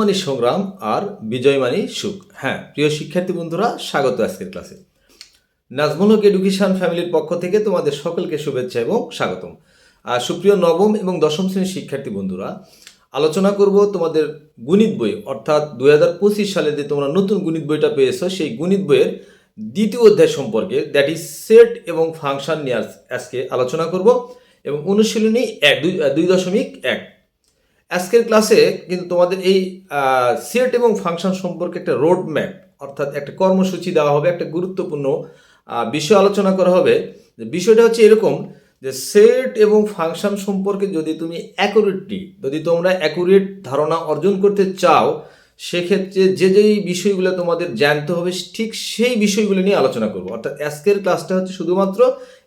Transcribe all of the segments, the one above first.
মানি সংগ্রাম আর বিজয় মানি সুখ। হ্যাঁ প্রিয় শিক্ষার্থী বন্ধুরা, স্বাগত আজকের ক্লাসে। নাজমুল হক এডুকেশন ফ্যামিলির পক্ষ থেকে তোমাদের সকলকে শুভেচ্ছা এবং স্বাগতম। আর সুপ্রিয় নবম এবং দশম শ্রেণির শিক্ষার্থী বন্ধুরা, আলোচনা করব তোমাদের গণিত বই। অর্থাৎ দুই হাজার পঁচিশ সালে যে তোমরা নতুন গণিত বইটা পেয়েছ, সেই গণিত বইয়ের দ্বিতীয় অধ্যায় সম্পর্কে দ্যাট ইজ সেট এবং ফাংশন নিয়ে আজকে আলোচনা করব এবং অনুশীলনী এক দুই দুই দশমিক এক। আজকের ক্লাসে কিন্তু তোমাদের এই সেট এবং ফাংশন সম্পর্কে একটা রোড ম্যাপ অর্থাৎ একটা কর্মসূচি দেওয়া হবে, একটা গুরুত্বপূর্ণ বিষয় আলোচনা করা হবে। বিষয়টা হচ্ছে এরকম যে সেট এবং ফাংশন সম্পর্কে যদি তুমি অ্যাকুরেটলি যদি তোমরা অ্যাকুরেট ধারণা অর্জন করতে চাও, সেক্ষেত্রে যে যেই বিষয়গুলো তোমাদের জানতে হবে, ঠিক সেই বিষয়গুলো নিয়ে আলোচনা করব। অর্থাৎ আজকের ক্লাসটা হচ্ছে শুধুমাত্র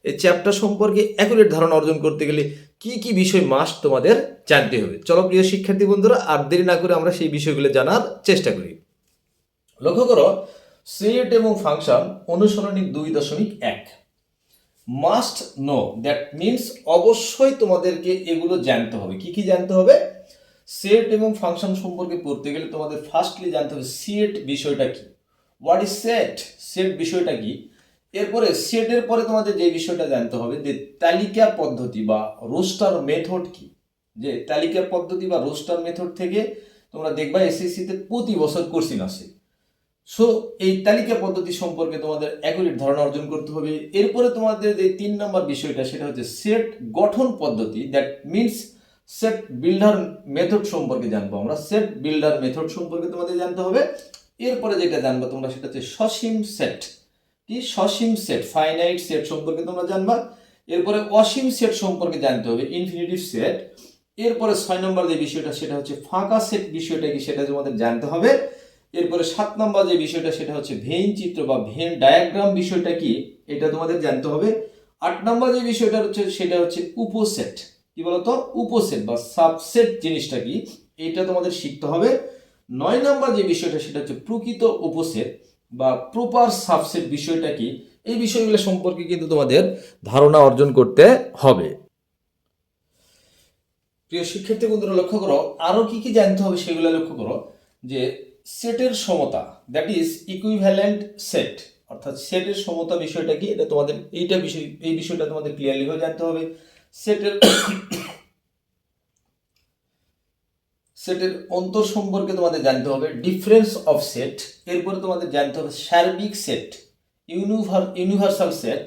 এই চ্যাপ্টার সম্পর্কে অ্যাকুরেট ধারণা অর্জন করতে গেলে কি কি বিষয় মাস্ট তোমাদের জানতে হবে? চলো প্রিয় শিক্ষার্থী বন্ধুরা, আর দেরি না করে আমরা সেই বিষয়গুলো জানার চেষ্টা করি। লক্ষ্য করো সেট এবং ফাংশন অনুসরণী দুই দশমিক এক। মাস্ট নো দ্যাট মিনস অবশ্যই তোমাদেরকে এগুলো জানতে হবে। কি কি জানতে হবে? সেট এবং ফাংশন সম্পর্কে পড়তে গেলে তোমাদের ফার্স্টলি জানতে হবে সেট বিষয়টা কি। হোয়াট ইজ সেট সেট বিষয়টা কি? এরপরে সেটের পরে তোমাদের যে বিষয়টা জানতে হবে যে তালিকা পদ্ধতি বা রোস্টার মেথড কি? যে তালিকা পদ্ধতি বা রোস্টার মেথড থেকে তোমরা দেখবা এসএসসিতে প্রতি বছর কোর্সিন আসে। সো এই তালিকা পদ্ধতি সম্পর্কে তোমাদের অ্যাকুরেট ধারণা অর্জন করতে হবে। এরপরে তোমাদের যে তিন নম্বর বিষয়টা, সেটা হচ্ছে সেট গঠন পদ্ধতি। That means set builder method সম্পর্কে জানব আমরা। সেট বিল্ডার মেথড সম্পর্কে তোমাদের জানতে হবে। এরপরে যেটা জানব তোমরা, সেটা হচ্ছে সসীম সেট কি? সসীম সেট ফাইনাইট সেট সম্পর্কে তোমরা জানবা। এরপরে অসীম সেট সম্পর্কে জানতে হবে ইনফিনিটিভ সেট। এরপরে ছয় নম্বর যে বিষয়টা, সেটা হচ্ছে ফাঁকা সেট বিষয়টা কি, সেটা তোমাদের জানতে হবে। এরপরে সাত নম্বর যে বিষয়টা, সেটা হচ্ছে ভেন চিত্র বা ভেন ডায়াগ্রাম বিষয়টা কি, এটা তোমাদের জানতে হবে। আট নম্বর যে বিষয়টা হচ্ছে, সেটা হচ্ছে উপসেট। কি বলতো? উপসেট বা সাবসেট জিনিসটা কি, এটা তোমাদের শিখতে হবে। নয় নম্বর যে বিষয়টা, সেটা হচ্ছে প্রকৃত উপসেট। বা প্রপার সাবসেট বিষয়টা কি? এই বিষয়গুলো সম্পর্কে কিন্তু তোমাদের ধারণা অর্জন করতে হবে। প্রিয় শিক্ষার্থী বন্ধুরা, লক্ষ্য করো, আরও কি কি জানতে হবে সেগুলো লক্ষ্য করো। যে সেটের সমতা দ্যাট ইজ ইকুইভ্যালেন্ট সেট অর্থাৎ সেটের সমতা বিষয়টা কি? এটা তোমাদের, এইটা বিষয়, এই বিষয়টা তোমাদের ক্লিয়ারলি হয়ে জানতে হবে। সেটের সেটের অন্তর সম্পর্কে তোমাদের জানতে হবে ডিফারেন্স অফ সেট এরপরে তোমাদের জানতে হবে সার্বিক সেট ইউনিভার ইউনিভার্সাল সেট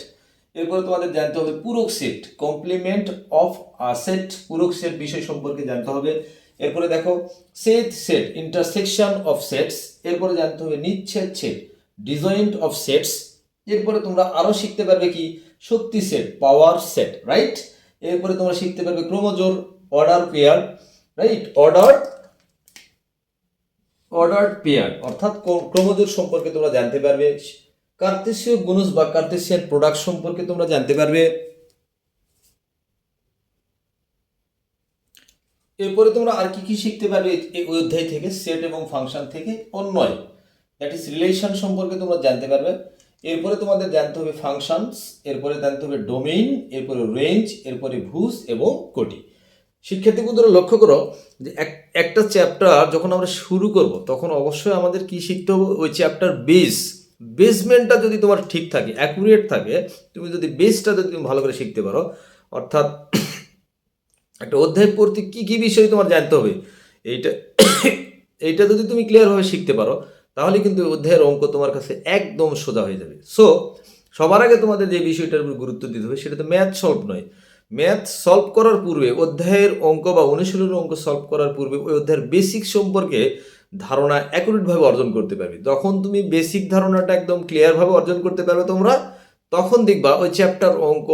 এরপরে তোমাদের জানতে হবে পূরক set complement of a set পূরক সেট বিষয় সম্পর্কে জানতে হবে। এরপরে দেখো set set intersection of sets এরপরে জানতে হবে নিচ্ছেদ সেট ডিজয়েন্ট অফ সেটস এরপরে তোমরা আরও শিখতে পারবে কি? শক্তি সেট পাওয়ার সেট রাইট এরপরে তোমরা শিখতে পারবে ক্রোমোজোর order pair right order order pair অর্থাৎ ক্রোমোজোর সম্পর্কে তোমরা জানতে পারবে। কার্তেশীয় গুণজ বা কার্তেশিয়ান প্রোডাক্ট সম্পর্কে তোমরা জানতে পারবে। এরপরে তোমরা আর কি কি শিখতে পারবে এই অধ্যায় থেকে সেট এবং ফাংশন থেকে? অন্যয়। দ্যাট ইজ রিলেশন সম্পর্কে তোমরা জানতে পারবে। এরপরে তোমাদের জানতে হবে ফাংশনস এরপরে জানতে হবে ডোমেইন এরপরে রেঞ্জ এরপরে ভুজ এবং কোটি। শিক্ষার্থী বন্ধুরা, লক্ষ্য করো যে এক- একটা চ্যাপ্টার যখন আমরা শুরু করব, তখন অবশ্যই আমাদের কি শিখতে হবে? ওই চ্যাপ্টার বেস বেসমেন্টটা যদি তোমার ঠিক থাকে অ্যাকুরেট থাকে, তুমি যদি বেসটা যদি তুমি ভালো করে শিখতে পারো, অর্থাৎ একটা অধ্যায় পড়তে কী কী বিষয় তোমার জানতে হবে? এইটা এইটা যদি তুমি ক্লিয়ারভাবে শিখতে পারো, তাহলে কিন্তু অধ্যায়ের অঙ্ক তোমার কাছে একদম সোজা হয়ে যাবে। সো সবার আগে তোমাদের যে বিষয়টার উপর গুরুত্ব দিতে হবে, সেটা তো ম্যাথ সলভ নয়। ম্যাথ সলভ করার পূর্বে, অধ্যায়ের অঙ্ক বা অনুশীলনের অঙ্ক সলভ করার পূর্বে ওই অধ্যায়ের বেসিক সম্পর্কে ধারণা অ্যাকুরেটভাবে অর্জন করতে পারবে। যখন তুমি বেসিক ধারণাটা একদম ক্লিয়ারভাবে অর্জন করতে পারবে তোমরা, তখন দেখবা ওই চ্যাপ্টার অঙ্ক,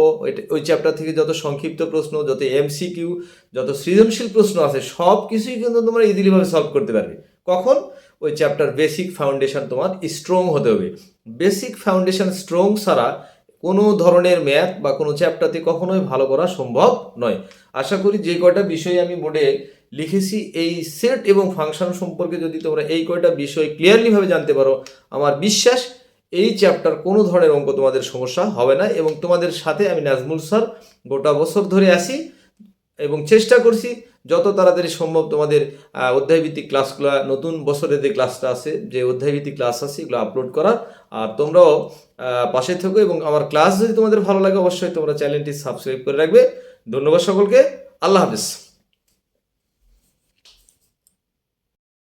ওই চ্যাপ্টার থেকে যত সংক্ষিপ্ত প্রশ্ন, যত এমসিকিউ যত সৃজনশীল প্রশ্ন আছে সব কিছুই কিন্তু তোমরা ইজিলিভাবে সলভ করতে পারবে। কখন? ওই চ্যাপ্টার বেসিক ফাউন্ডেশন তোমার স্ট্রং হতে হবে। বেসিক ফাউন্ডেশন স্ট্রং ছাড়া কোনো ধরনের ম্যাথ বা কোনো চ্যাপ্টারতে কখনোই ভালো করা সম্ভব নয়। আশা করি যে কয়টা বিষয় আমি বোর্ডে লিখেছি, এই সেট এবং ফাংশন সম্পর্কে যদি তোমরা এই কয়টা বিষয় ক্লিয়ারলিভাবে জানতে পারো, আমার বিশ্বাস এই চ্যাপ্টার কোনো ধরনের অঙ্ক তোমাদের সমস্যা হবে না এবং তোমাদের সাথে আমি নাজমুল স্যার গোটা বছর ধরে আসি এবং চেষ্টা করছি যত তাড়াতাড়ি সম্ভব তোমাদের অধ্যায়ভিত্তিক ক্লাসগুলো, নতুন বছরের যে ক্লাসটা আছে, যে অধ্যায়ভিত্তিক ক্লাস আছে, এগুলো আপলোড করা। আর তোমরাও পাশে থেকো এবং আমার ক্লাস যদি তোমাদের ভালো লাগে, অবশ্যই তোমরা চ্যানেলটি সাবস্ক্রাইব করে রাখবে। ধন্যবাদ সকলকে। আল্লাহ হাফিজ।